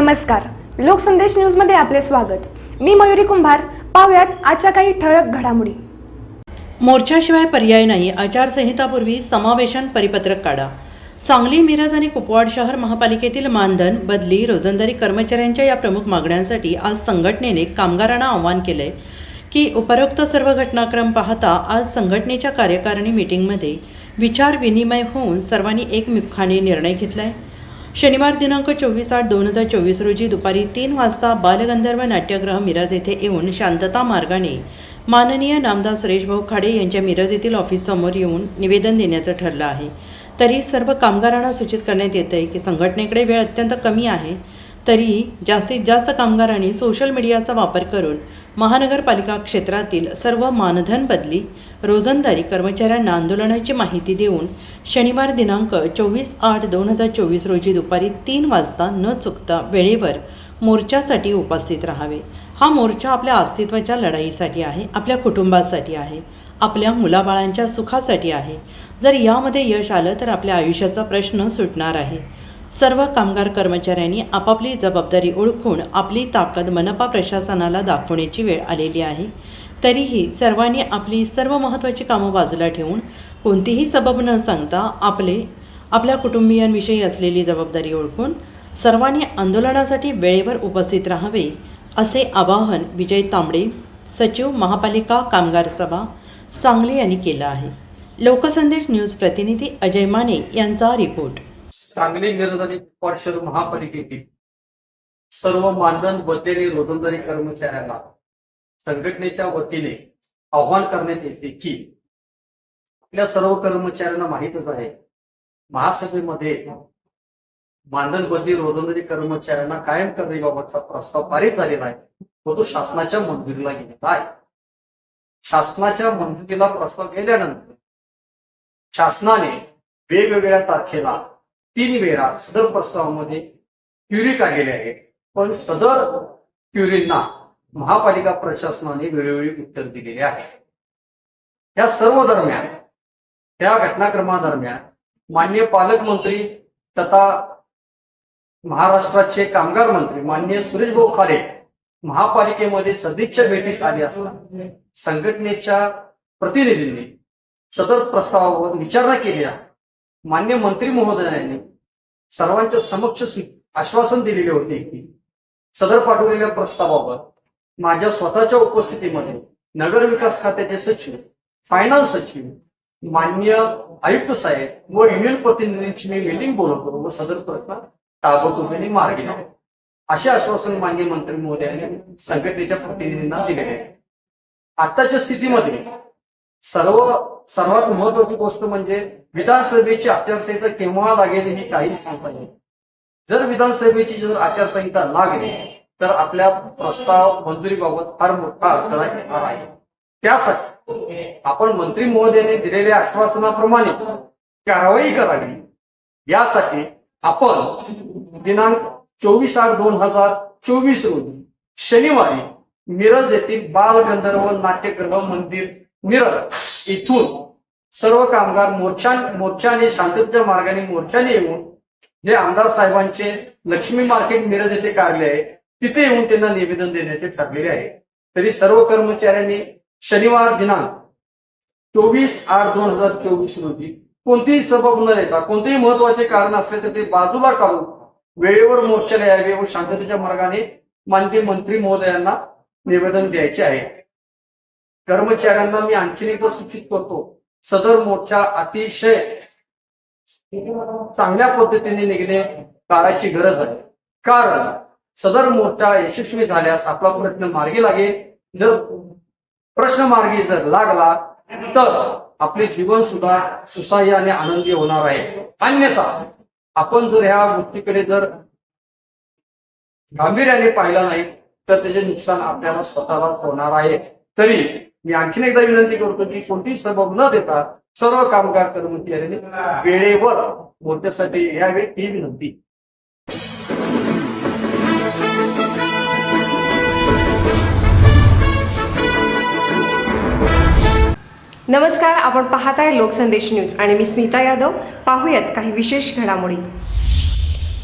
नमस्कार. लोकसंदेश न्यूजमध्ये आपले स्वागत. मी मयुरी कुंभार. पाहुयात आजच्या काही ठळक घडामोडी. मोर्चाशिवाय पर्याय नाही आचारसंहितापूर्वी समावेशन परिपत्रक काढा. सांगली मिरज आणि कुपवाड शहर महापालिकेतील मानधन बदली रोजंदारी कर्मचाऱ्यांच्या या प्रमुख मागण्यांसाठी आज संघटनेने कामगारांना आवाहन केले की उपरोक्त सर्व घटनाक्रम पाहता आज संघटनेच्या कार्यकारिणी मीटिंगमध्ये विचार विनिमय होऊन सर्वांनी एकमुखाने निर्णय घेतला आहे शनिवार दिनांक चोवीस आठ दोन हजार चोवीस रोजी दुपारी तीन वाजता बालगंधर्व नाट्यगृह मिरज येथे येऊन शांतता मार्गाने माननीय नामदार सुरेशभाऊ खाडे यांच्या मिरज येथील ऑफिससमोर येऊन निवेदन देण्याचं ठरलं आहे. तरी सर्व कामगारांना सूचित करण्यात येतं आहे की संघटनेकडे वेळ अत्यंत कमी आहे. तरी जास्तीत जास्त कामगारांनी सोशल मीडियाचा वापर करून महानगरपालिका क्षेत्रातील सर्व मानधन बदली रोजंदारी कर्मचाऱ्यांना आंदोलनाची माहिती देऊन शनिवार दिनांक चोवीस आठ दोन हजार चोवीस रोजी दुपारी तीन वाजता न चुकता वेळेवर मोर्चासाठी उपस्थित राहावे. हा मोर्चा आपल्या अस्तित्वाच्या लढाईसाठी आहे आपल्या कुटुंबासाठी आहे आपल्या मुलाबाळांच्या सुखासाठी आहे. जर यामध्ये यश आलं तर आपल्या आयुष्याचा प्रश्न सुटणार आहे. सर्व कामगार कर्मचाऱ्यांनी आपापली जबाबदारी ओळखून आपली ताकद मनपा प्रशासनाला दाखवण्याची वेळ आलेली आहे. तरीही सर्वांनी आपली सर्व महत्त्वाची कामं बाजूला ठेवून कोणतीही सबब न सांगता आपले आपल्या कुटुंबियांविषयी असलेली जबाबदारी ओळखून सर्वांनी आंदोलनासाठी वेळेवर उपस्थित राहावे असे आवाहन विजय तांबडे सचिव महापालिका कामगार सभा सांगली यांनी केलं आहे. लोकसंदेश न्यूज प्रतिनिधी अजय माने यांचा रिपोर्ट. सांगली मिरज आणि परिषद महापालिकेतील सर्व मानधन बदलेले रोजंदारी कर्मचाऱ्यांना संघटनेच्या वतीने आव्हान करण्यात येते की आपल्या सर्व कर्मचाऱ्यांना माहीतच आहे महासभेमध्ये मानधन बदली रोजंदारी कर्मचाऱ्यांना कायम करण्याबाबतचा प्रस्ताव पारित झालेला आहे. व तो शासनाच्या मंजुरीला गेलेला आहे. शासनाच्या मंजुरीला प्रस्ताव गेल्यानंतर शासनाने वेगवेगळ्या तारखेला तीन वेळा सदर प्रस्तावामध्ये क्युरी काढलेले आहेत पण सदर क्युरींना महापालिका प्रशासनाने वेळोवेळी उत्तर दिलेले आहे. या सर्व दरम्यान त्या घटनाक्रमादरम्यान मान्य पालकमंत्री तथा महाराष्ट्राचे कामगार मंत्री मान्य सुरेश भाऊ खाडे महापालिकेमध्ये सदिच्छा भेटीस आली असता संघटनेच्या प्रतिनिधींनी सदर प्रस्तावावर विचारणा केली आहे. मान्य मंत्री महोदयांनी सर्वांच्या समक्ष आश्वासन दिलेले होते की सदर पाठवलेल्या प्रस्तावावर माझ्या स्वतःच्या उपस्थितीमध्ये नगर विकास खात्याचे सचिव फायनान्स सचिव मान्य आयुक्त साहेब व युनियन प्रतिनिधींची मी मिटिंग बोलवतो व सदर प्रश्न ताबडतोबीने मार्गी लावतो असे आश्वासन मान्य मंत्री महोदयांनी संघटनेच्या प्रतिनिधींना दिलेले. आहे आताच्या स्थितीमध्ये सर्व सर्वात महत्वाची गोष्ट म्हणजे विधानसभेची आचारसंहिता केव्हा लागेल ही काही सांगता येईल जर विधानसभेची जर आचारसंहिता लागली तर आपल्या प्रस्ताव मंजुरीबाबत फार मोठा अडथळा येणार आहे. त्यासाठी आपण मंत्री महोदयाने दिलेल्या आश्वासनाप्रमाणे कारवाई करावी. यासाठी आपण दिनांक चोवीस आठ दोन हजार चोवीस रोजी शनिवारी मिरज येथील बालगंधर्व नाट्यग्रह नाट्यगृह मंदिर मिरज इथून सर्व कामगार मोर्चा मोर्चाने शांततेच्या मार्गाने मोर्चाने येऊन जे आमदार साहेबांचे लक्ष्मी मार्केट मिरज येथे काढले आहे. तिथे येऊन त्यांना निवेदन देण्याचे ठरलेले आहे. तरी सर्व कर्मचाऱ्यांनी शनिवार दिनांक चोवीस आठ दोन हजार चोवीस रोजी कोणतीही सभा न देता कोणतेही महत्त्वाचे कारण असले तर ते बाजूला काढून वेळेवर मोर्चाला यावे व शांततेच्या मार्गाने माननीय मंत्री महोदयांना निवेदन द्यायचे आहे. कर्मचाऱ्यांना मी आणखीन एकदा सूचित करतो सदर मोर्चा अतिशय चांगल्या पद्धतीने निघणे काळाची गरज आहे. कारण सदर मोर्चा यशस्वी झाल्यास आपला प्रश्न मार्गी लागेल. जर प्रश्न मार्गी जर लागला तर आपले जीवन सुद्धा सुसह्य आणि आनंदी होणार आहे. अन्यथा आपण जर ह्या गोष्टीकडे जर गांभीर्याने पाहिलं नाही तर त्याचे नुकसान आपल्याला स्वतःलाच होणार आहे. तरी मी आणखीन एकदा विनंती करतो की कोणतीही सबब न देता सर्व कामगार कर्मचाऱ्यांनी वेळेवर मोर्चासाठी यावे ही विनंती. नमस्कार आपण पाहताय लोकसंदेश न्यूज आणि मी स्मिता यादव. पाहूयात काही विशेष घडामोडी.